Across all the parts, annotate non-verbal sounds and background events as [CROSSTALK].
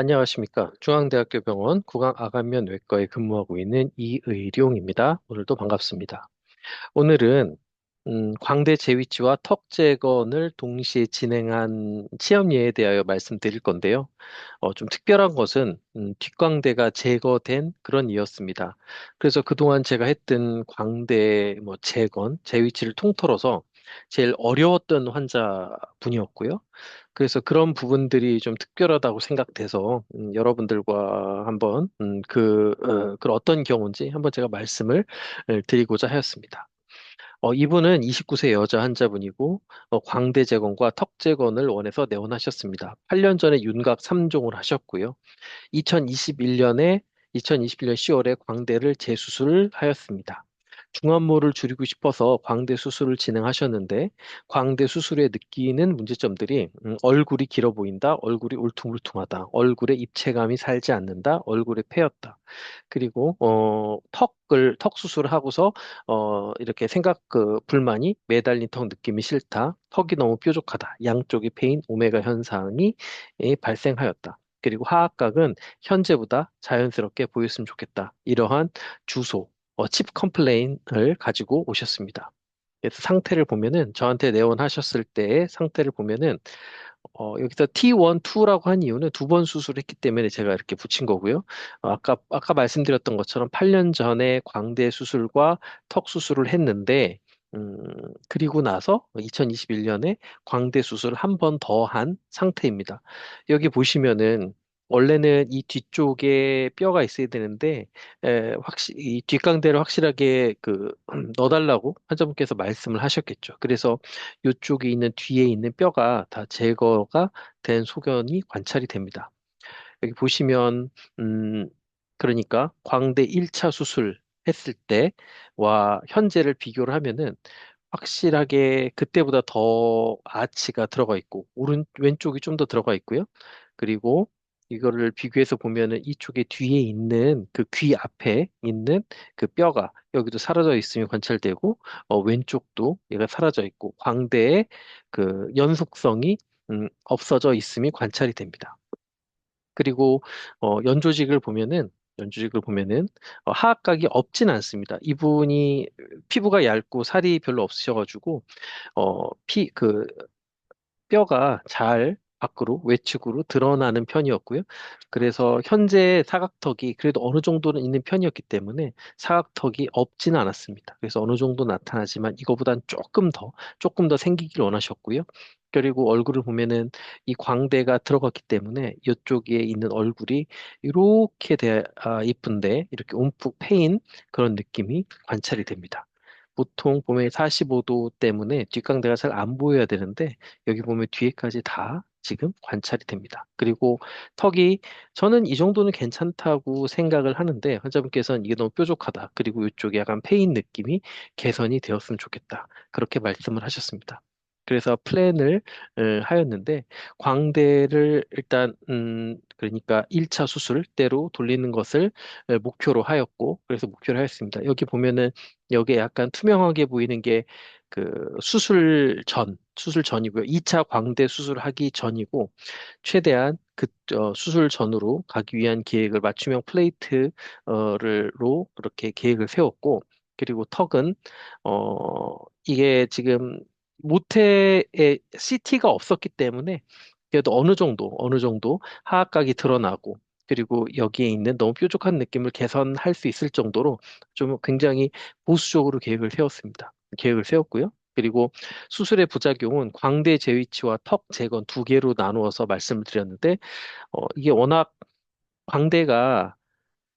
안녕하십니까. 중앙대학교 병원 구강암암면 외과에 근무하고 있는 이의룡입니다. 오늘도 반갑습니다. 오늘은 음, 광대 재위치와 턱 재건을 동시에 진행한 시험 예에 대하여 말씀드릴 건데요. 어, 좀 특별한 것은 음, 뒷광대가 제거된 그런 이였습니다. 그래서 그동안 제가 했던 광대 뭐 재건, 재위치를 통틀어서 제일 어려웠던 환자분이었고요. 그래서 그런 부분들이 좀 특별하다고 생각돼서 음, 여러분들과 한번 음, 그, 어, 그 어떤 경우인지 한번 제가 말씀을 어, 드리고자 하였습니다. 어, 이분은 29세 여자 환자분이고 어, 광대 재건과 턱 재건을 원해서 내원하셨습니다. 8년 전에 윤곽 3종을 하셨고요. 2021년에 2021년 10월에 광대를 재수술을 하였습니다. 중환모를 줄이고 싶어서 광대 수술을 진행하셨는데 광대 수술에 느끼는 문제점들이 음, 얼굴이 길어 보인다, 얼굴이 울퉁불퉁하다, 얼굴에 입체감이 살지 않는다, 얼굴에 패였다. 그리고 어, 턱을 턱 수술을 하고서 어, 이렇게 생각 그 불만이 매달린 턱 느낌이 싫다, 턱이 너무 뾰족하다, 양쪽이 패인 오메가 현상이 예, 발생하였다. 그리고 하악각은 현재보다 자연스럽게 보였으면 좋겠다. 이러한 주소, 어, 칩 컴플레인을 가지고 오셨습니다. 그래서 상태를 보면은 저한테 내원하셨을 때의 상태를 보면은 어, 여기서 T1, 2라고 한 이유는 두 번 수술했기 때문에 제가 이렇게 붙인 거고요. 어, 아까 아까 말씀드렸던 것처럼 8년 전에 광대 수술과 턱 수술을 했는데 음, 그리고 나서 2021년에 광대 수술을 한 번 더 한 상태입니다. 여기 보시면은 원래는 이 뒤쪽에 뼈가 있어야 되는데 에, 확실 이 뒷광대를 확실하게 그 넣어달라고 환자분께서 말씀을 하셨겠죠. 그래서 이쪽에 있는 뒤에 있는 뼈가 다 제거가 된 소견이 관찰이 됩니다. 여기 보시면 음 그러니까 광대 1차 수술 했을 때와 현재를 비교를 하면은 확실하게 그때보다 더 아치가 들어가 있고 오른 왼쪽이 좀 더 들어가 있고요. 그리고 이거를 비교해서 보면은 이쪽에 뒤에 있는 그 귀 앞에 있는 그 뼈가 여기도 사라져 있음이 관찰되고 어, 왼쪽도 얘가 사라져 있고 광대의 그 연속성이 음, 없어져 있음이 관찰이 됩니다. 그리고 어, 연조직을 보면은 연조직을 보면은 어, 하악각이 없진 않습니다. 이분이 피부가 얇고 살이 별로 없으셔가지고 어, 피, 그 뼈가 잘 밖으로 외측으로 드러나는 편이었고요. 그래서 현재 사각턱이 그래도 어느 정도는 있는 편이었기 때문에 사각턱이 없지는 않았습니다. 그래서 어느 정도 나타나지만 이거보단 조금 더 조금 더 생기길 원하셨고요. 그리고 얼굴을 보면은 이 광대가 들어갔기 때문에 이쪽에 있는 얼굴이 이렇게 돼, 아, 이쁜데 이렇게 움푹 패인 그런 느낌이 관찰이 됩니다. 보통 보면 45도 때문에 뒷광대가 잘 안 보여야 되는데 여기 보면 뒤에까지 다 지금 관찰이 됩니다. 그리고 턱이 저는 이 정도는 괜찮다고 생각을 하는데 환자분께서는 이게 너무 뾰족하다. 그리고 이쪽에 약간 패인 느낌이 개선이 되었으면 좋겠다. 그렇게 말씀을 하셨습니다. 그래서 플랜을 어, 하였는데 광대를 일단 음 그러니까 1차 수술 대로 돌리는 것을 어, 목표로 하였고 그래서 목표를 하였습니다. 여기 보면은 여기에 약간 투명하게 보이는 게 그 수술 전, 수술 전이고요. 2차 광대 수술하기 전이고 최대한 그 어, 수술 전으로 가기 위한 계획을 맞춤형 플레이트를로 그렇게 계획을 세웠고 그리고 턱은 어 이게 지금 모태에 CT가 없었기 때문에 그래도 어느 정도 어느 정도 하악각이 드러나고 그리고 여기에 있는 너무 뾰족한 느낌을 개선할 수 있을 정도로 좀 굉장히 보수적으로 계획을 세웠습니다. 계획을 세웠고요. 그리고 수술의 부작용은 광대 재위치와 턱 재건 두 개로 나누어서 말씀을 드렸는데 어, 이게 워낙 광대가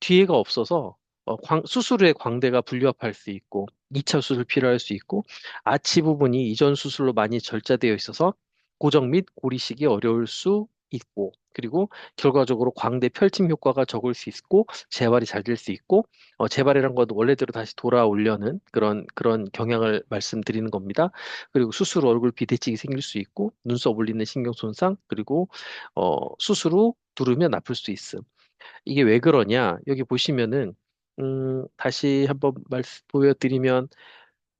뒤에가 없어서 어, 광- 수술 후에 광대가 불류합할 수 있고 2차 수술 필요할 수 있고 아치 부분이 이전 수술로 많이 절자되어 있어서 고정 및 고리식이 어려울 수 있고 그리고 결과적으로 광대 펼침 효과가 적을 수 있고 재발이 잘 될 수 있고 어, 재발이란 건 원래대로 다시 돌아오려는 그런 그런 경향을 말씀드리는 겁니다. 그리고 수술 후 얼굴 비대칭이 생길 수 있고 눈썹 올리는 신경 손상 그리고 어, 수술 후 누르면 아플 수 있음. 이게 왜 그러냐? 여기 보시면은 음, 다시 한번 말씀 보여드리면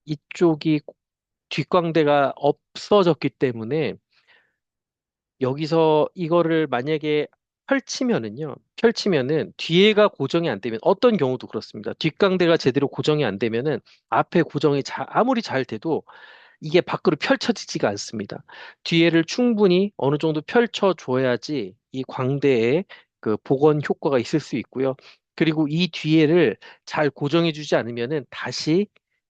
이쪽이 뒷광대가 없어졌기 때문에 여기서 이거를 만약에 펼치면은요, 펼치면은 뒤에가 고정이 안 되면 어떤 경우도 그렇습니다. 뒷광대가 제대로 고정이 안 되면은 앞에 고정이 자, 아무리 잘 돼도 이게 밖으로 펼쳐지지가 않습니다. 뒤에를 충분히 어느 정도 펼쳐줘야지 이 광대에 그 복원 효과가 있을 수 있고요. 그리고 이 뒤에를 잘 고정해주지 않으면은 다시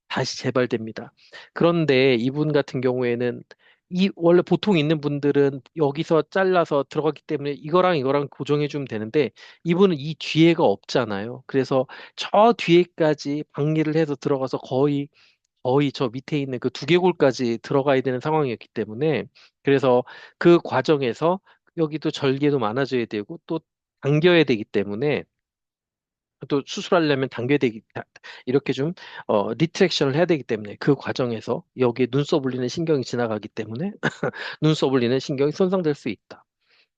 다시 재발됩니다. 그런데 이분 같은 경우에는 이 원래 보통 있는 분들은 여기서 잘라서 들어가기 때문에 이거랑 이거랑 고정해 주면 되는데 이분은 이 뒤에가 없잖아요. 그래서 저 뒤에까지 박리를 해서 들어가서 거의 거의 저 밑에 있는 그 두개골까지 들어가야 되는 상황이었기 때문에 그래서 그 과정에서 여기도 절개도 많아져야 되고 또 당겨야 되기 때문에 또 수술하려면 당겨야 되기 이렇게 좀 어, 리트랙션을 해야 되기 때문에 그 과정에서 여기에 눈썹 올리는 신경이 지나가기 때문에 [LAUGHS] 눈썹 올리는 신경이 손상될 수 있다.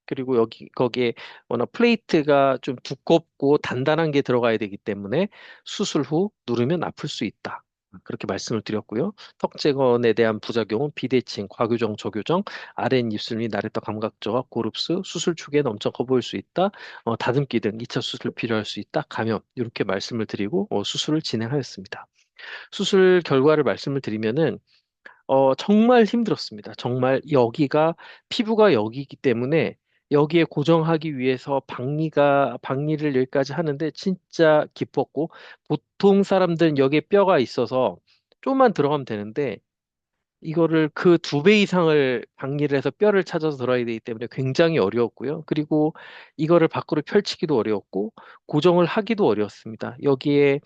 그리고 여기 거기에 워낙 플레이트가 좀 두껍고 단단한 게 들어가야 되기 때문에 수술 후 누르면 아플 수 있다. 그렇게 말씀을 드렸고요. 턱 재건에 대한 부작용은 비대칭, 과교정, 저교정, 아랫 입술 및 나랬다 감각저하, 고릅수, 수술 초기에는 엄청 커 보일 수 있다. 어, 다듬기 등 2차 수술 필요할 수 있다. 감염 이렇게 말씀을 드리고 어, 수술을 진행하였습니다. 수술 결과를 말씀을 드리면은 어, 정말 힘들었습니다. 정말 여기가 피부가 여기이기 때문에 여기에 고정하기 위해서 박리가 박리를 여기까지 하는데 진짜 기뻤고 보통 사람들은 여기에 뼈가 있어서 좀만 들어가면 되는데 이거를 그 두 배 이상을 박리를 해서 뼈를 찾아서 들어야 되기 때문에 굉장히 어려웠고요. 그리고 이거를 밖으로 펼치기도 어려웠고 고정을 하기도 어려웠습니다. 여기에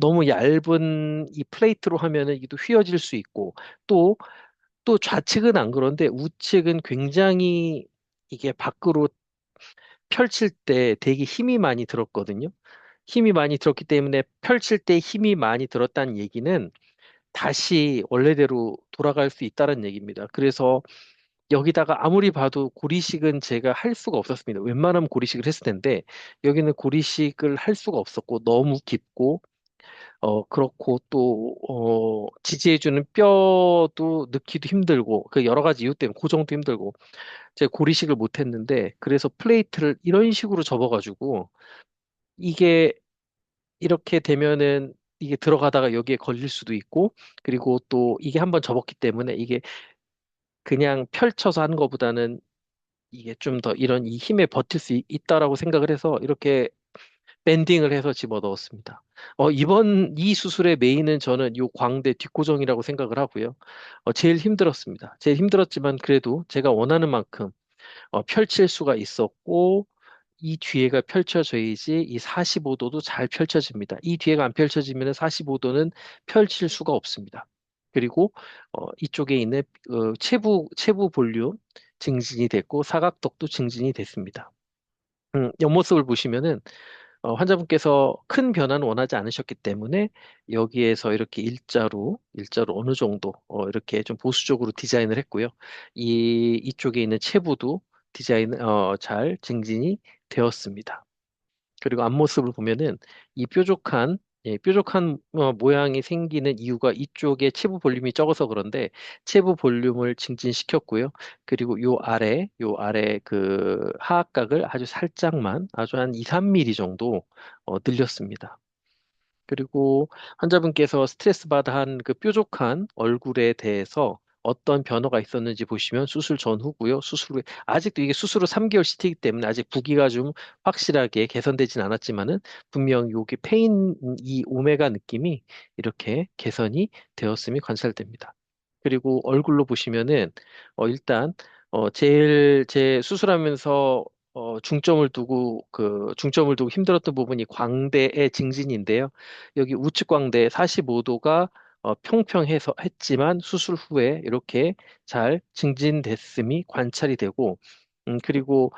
너무 얇은 이 플레이트로 하면은 또 휘어질 수 있고 또 또 좌측은 안 그런데 우측은 굉장히 이게 밖으로 펼칠 때 되게 힘이 많이 들었거든요. 힘이 많이 들었기 때문에 펼칠 때 힘이 많이 들었다는 얘기는 다시 원래대로 돌아갈 수 있다는 얘기입니다. 그래서 여기다가 아무리 봐도 고리식은 제가 할 수가 없었습니다. 웬만하면 고리식을 했을 텐데 여기는 고리식을 할 수가 없었고 너무 깊고 어, 그렇고 또, 어, 지지해주는 뼈도 넣기도 힘들고, 그 여러 가지 이유 때문에 고정도 힘들고, 제가 고리식을 못했는데, 그래서 플레이트를 이런 식으로 접어가지고, 이게 이렇게 되면은 이게 들어가다가 여기에 걸릴 수도 있고, 그리고 또 이게 한번 접었기 때문에 이게 그냥 펼쳐서 하는 것보다는 이게 좀 더 이런 이 힘에 버틸 수 있- 있다라고 생각을 해서 이렇게 밴딩을 해서 집어넣었습니다. 어, 이번 이 수술의 메인은 저는 요 광대 뒷고정이라고 생각을 하고요. 어, 제일 힘들었습니다. 제일 힘들었지만 그래도 제가 원하는 만큼 어, 펼칠 수가 있었고 이 뒤에가 펼쳐져야지 이 45도도 잘 펼쳐집니다. 이 뒤에가 안 펼쳐지면 45도는 펼칠 수가 없습니다. 그리고 어, 이쪽에 있는 어, 체부 체부 볼륨 증진이 됐고 사각턱도 증진이 됐습니다. 음, 옆모습을 보시면은 어, 환자분께서 큰 변화는 원하지 않으셨기 때문에 여기에서 이렇게 일자로, 일자로 어느 정도, 어, 이렇게 좀 보수적으로 디자인을 했고요. 이, 이쪽에 있는 체부도 디자인, 어, 잘 증진이 되었습니다. 그리고 앞모습을 보면은 이 뾰족한 예, 뾰족한 어, 모양이 생기는 이유가 이쪽에 체부 볼륨이 적어서 그런데 체부 볼륨을 증진시켰고요. 그리고 요 아래, 요 아래 그 하악각을 아주 살짝만 아주 한 2, 3mm 정도 어, 늘렸습니다. 그리고 환자분께서 스트레스 받아 한 그 뾰족한 얼굴에 대해서 어떤 변화가 있었는지 보시면 수술 전후고요. 수술 후에 아직도 이게 수술 후 3개월 시티이기 때문에 아직 부기가 좀 확실하게 개선되진 않았지만은 분명 여기 페인 이 오메가 느낌이 이렇게 개선이 되었음이 관찰됩니다. 그리고 얼굴로 보시면은 어 일단 어 제일 제 수술하면서 어 중점을 두고 그 중점을 두고 힘들었던 부분이 광대의 증진인데요. 여기 우측 광대 45도가 어, 평평해서 했지만 수술 후에 이렇게 잘 증진됐음이 관찰이 되고, 음, 그리고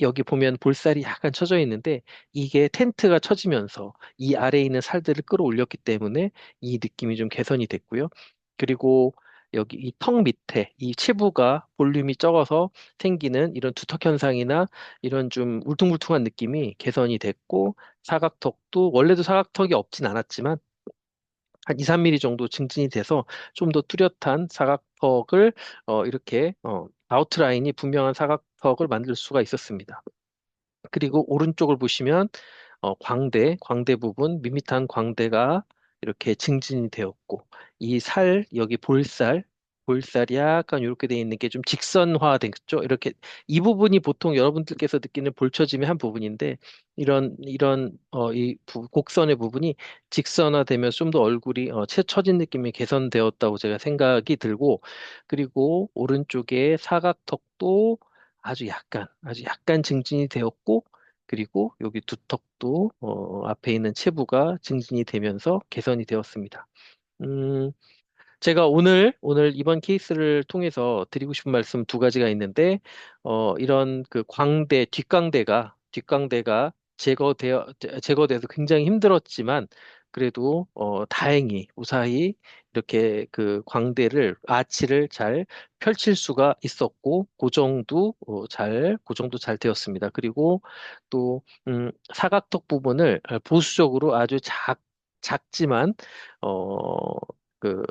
여기 보면 볼살이 약간 쳐져 있는데 이게 텐트가 쳐지면서 이 아래에 있는 살들을 끌어올렸기 때문에 이 느낌이 좀 개선이 됐고요. 그리고 여기 이 턱 밑에 이 치부가 볼륨이 적어서 생기는 이런 두턱 현상이나 이런 좀 울퉁불퉁한 느낌이 개선이 됐고 사각턱도 원래도 사각턱이 없진 않았지만 한 2, 3mm 정도 증진이 돼서 좀 더 뚜렷한 사각턱을 어, 이렇게 어, 아웃라인이 분명한 사각턱을 만들 수가 있었습니다. 그리고 오른쪽을 보시면 어, 광대, 광대 부분, 밋밋한 광대가 이렇게 증진이 되었고, 이 살, 여기 볼살, 볼살이 약간 이렇게 돼 있는 게 좀 직선화됐죠? 이렇게, 이 부분이 보통 여러분들께서 느끼는 볼처짐의 한 부분인데, 이런, 이런, 어, 이 부- 곡선의 부분이 직선화되면 좀더 얼굴이, 어, 채 처진 느낌이 개선되었다고 제가 생각이 들고, 그리고 오른쪽에 사각턱도 아주 약간, 아주 약간 증진이 되었고, 그리고 여기 두턱도 어, 앞에 있는 체부가 증진이 되면서 개선이 되었습니다. 음, 제가 오늘, 오늘 이번 케이스를 통해서 드리고 싶은 말씀 두 가지가 있는데, 어, 이런 그 광대, 뒷광대가, 뒷광대가 제거되어, 제거돼서 굉장히 힘들었지만, 그래도, 어, 다행히, 무사히 이렇게 그 광대를, 아치를 잘 펼칠 수가 있었고, 고정도 어, 잘, 고정도 잘 되었습니다. 그리고 또, 음, 사각턱 부분을 보수적으로 아주 작, 작지만, 어, 그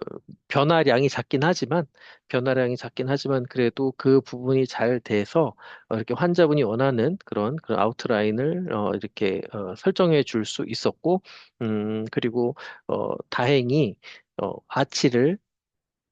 변화량이 작긴 하지만 변화량이 작긴 하지만 그래도 그 부분이 잘 돼서 어, 이렇게 환자분이 원하는 그런 그런 아웃라인을 어, 이렇게 어, 설정해 줄 수 있었고 음 그리고 어 다행히 어 아치를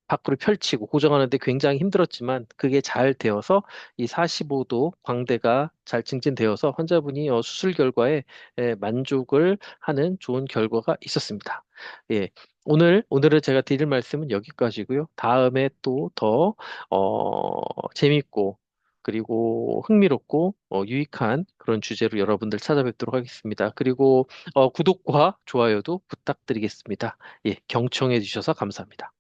밖으로 펼치고 고정하는데 굉장히 힘들었지만 그게 잘 되어서 이 45도 광대가 잘 증진되어서 환자분이 어, 수술 결과에 에, 만족을 하는 좋은 결과가 있었습니다. 예. 오늘, 오늘은 제가 드릴 말씀은 여기까지고요. 다음에 또 더, 어, 재밌고, 그리고 흥미롭고, 어, 유익한 그런 주제로 여러분들 찾아뵙도록 하겠습니다. 그리고, 어, 구독과 좋아요도 부탁드리겠습니다. 예, 경청해 주셔서 감사합니다.